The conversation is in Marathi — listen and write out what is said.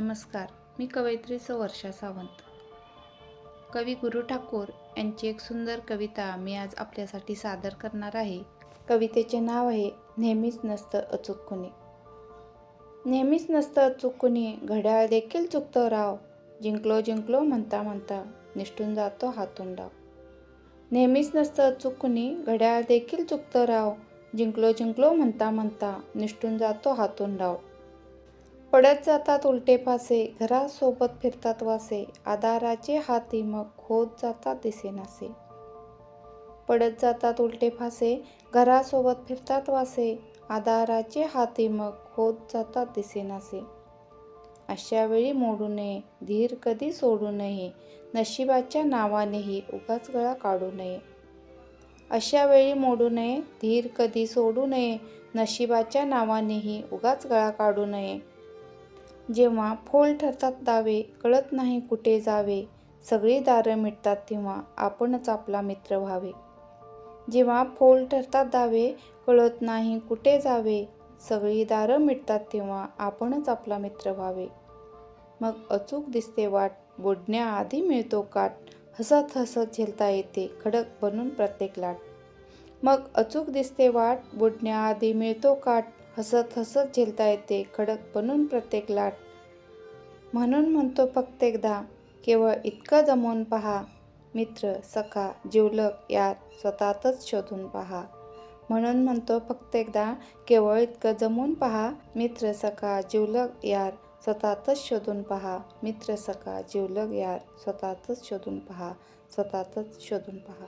नमस्कार मी कवयित्री वर्षा सावंत. कवी गुरु ठाकूर यांची एक सुंदर कविता मी आज आपल्यासाठी सादर करणार आहे. कवितेचे नाव आहे नेहमीच नसतं अचूक कुणी. नेहमीच नसतं अचूक कुणी घड्याळ देखील चुकतं राव. जिंकलो जिंकलो म्हणता म्हणता निष्ठून जातो हातून डाव. नेहमीच नसतं अचूक कुणी घड्याळ देखील चुकतं राव. जिंकलो जिंकलो म्हणता म्हणता निष्ठून जातो हातून डाव. पडत जातात उलटे फासे घरासोबत फिरतात वासे आधाराचे हाती मग होत जातात दिसेनासे. पडत जातात उलटे फासे घरासोबत फिरतात वासे आधाराचे हाती मग होत जातात दिसेनासे. अशा वेळी मोडू नये धीर कधी सोडू नये नशिबाच्या नावानेही उगाच गळा काढू नये. अशा वेळी मोडू नये धीर कधी सोडू नये नशिबाच्या नावानेही उगाच गळा काढू नये जेव्हा फोल ठरतात दावे कळत नाही कुठे जावे. सगळी दारं मिटतात तेव्हा आपणच आपला मित्र व्हावे. जेव्हा फोल ठरतात दावे कळत नाही कुठे जावे. सगळी दारं मिटतात तेव्हा आपणच आपला मित्र व्हावे. मग अचूक दिसते वाट बुडण्याआधी मिळतो काट. हसत हसत झेलता येते खडक बनून प्रत्येक लाट. मग अचूक दिसते वाट बुडण्याआधी मिळतो काट. हसत हसत झेलता येते खडक बनून प्रत्येक लाट. म्हणून म्हणतो फक्त एकदा केवळ इतकं जमवून पहा. मित्र सखा जिवलक यार स्वतःतच शोधून पहा. म्हणून म्हणतो फक्त एकदा केवळ इतकं जमवून पहा. मित्र सखा जिवलक यार स्वतःतच शोधून पहा. मित्र सखा जिवलक यार स्वतःतच शोधून पहा. स्वतःतच शोधून पहा.